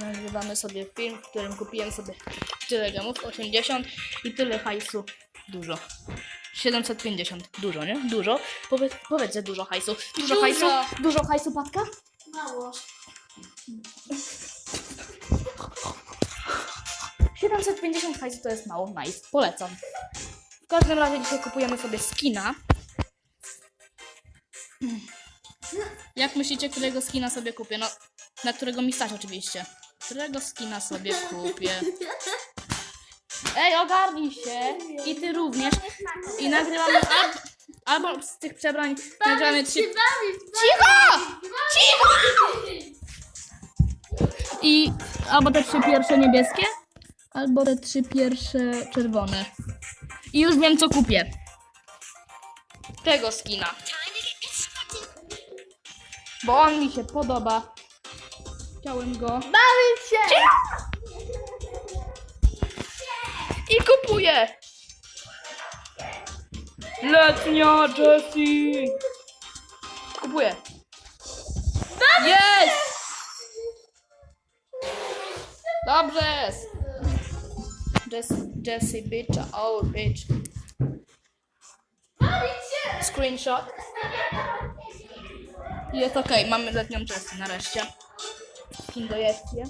Nagrywamy sobie film, w którym kupiłem sobie tyle gemów, 80 i tyle hajsu. Dużo. 750. Dużo, nie? Dużo. Powiedz, powiedz że dużo hajsu. Dużo, Dużo. hajsu. Dużo hajsu, Patka? Mało. 750 hajsu to jest mało. Nice. Polecam. W każdym razie dzisiaj kupujemy sobie skina. Jak myślicie, którego skina sobie kupię? No, na którego mi stać oczywiście. Którego skina sobie kupię? Ej, ogarnij się! I ty również. I nagrywamy albo, albo z tych przebrań nagramy trzy... Cicho! Cicho! I albo te trzy pierwsze niebieskie, albo te trzy pierwsze czerwone. I już wiem, co kupię. Tego skina. Bo on mi się podoba. Chciałem go. Bawić się! I kupuję! Letnia Jessie! Kupuję. Jest! Dobrze jest! Jessie, Jessie bitch, oh bitch. Bawić się! Screenshot. Jest okej, mamy letnią Jessie nareszcie. Skin jest je.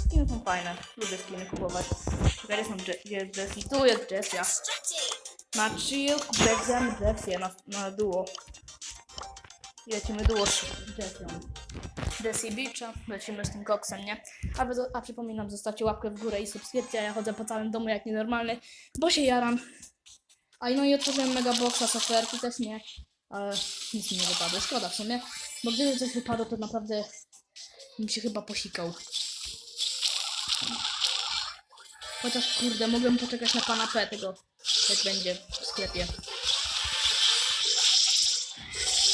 Skiny są fajne. Lubię skiny kupować. Czekaj, są jest Jessie? Tu jest Jessia. Na chill bierzemy Jessię na, na duo. I lecimy duo z Jessią. Jessie Beacha, lecimy z tym koksem, nie? A, wy, a przypominam, zostawcie łapkę w górę i subskrypcję. Ja chodzę po całym domu jak nienormalny, bo się jaram. A no i otworzyłem mega boxa z oferty, też nie. Ale nic mi nie wypadło. Szkoda w sumie. Bo gdyby coś wypadło, to naprawdę bym się chyba posikał. Chociaż kurde, mogłem poczekać na pana P tego, jak będzie w sklepie.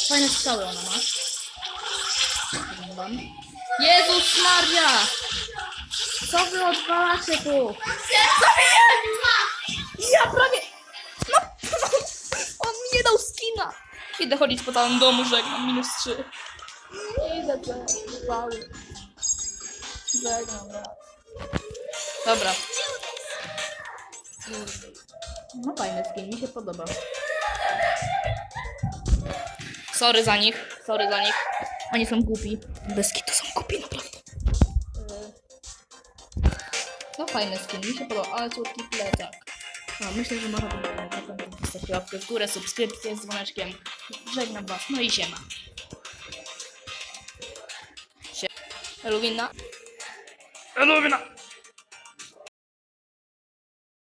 Fajne strzały ona ma. Wyglądam. Jezus Maria! Co wy odwalacie tu? Ja prawie... No, on mi nie dał skina. Idę chodzić po całym domu, żegnam, minus 3. Idę te chwały. Żegnam, raz. Dobra. No fajny skin, mi się podoba. Sorry za nich, sorry za nich. Oni są głupi. Bez kitu są głupi, naprawdę. No fajny skin, mi się podoba, ale słodki plecak. No, myślę, że można to zakończyć. Zostawcie łapkę w górę, subskrypcję z dzwoneczkiem. Żegnam was, no i siema. 로빈나? 로빈나!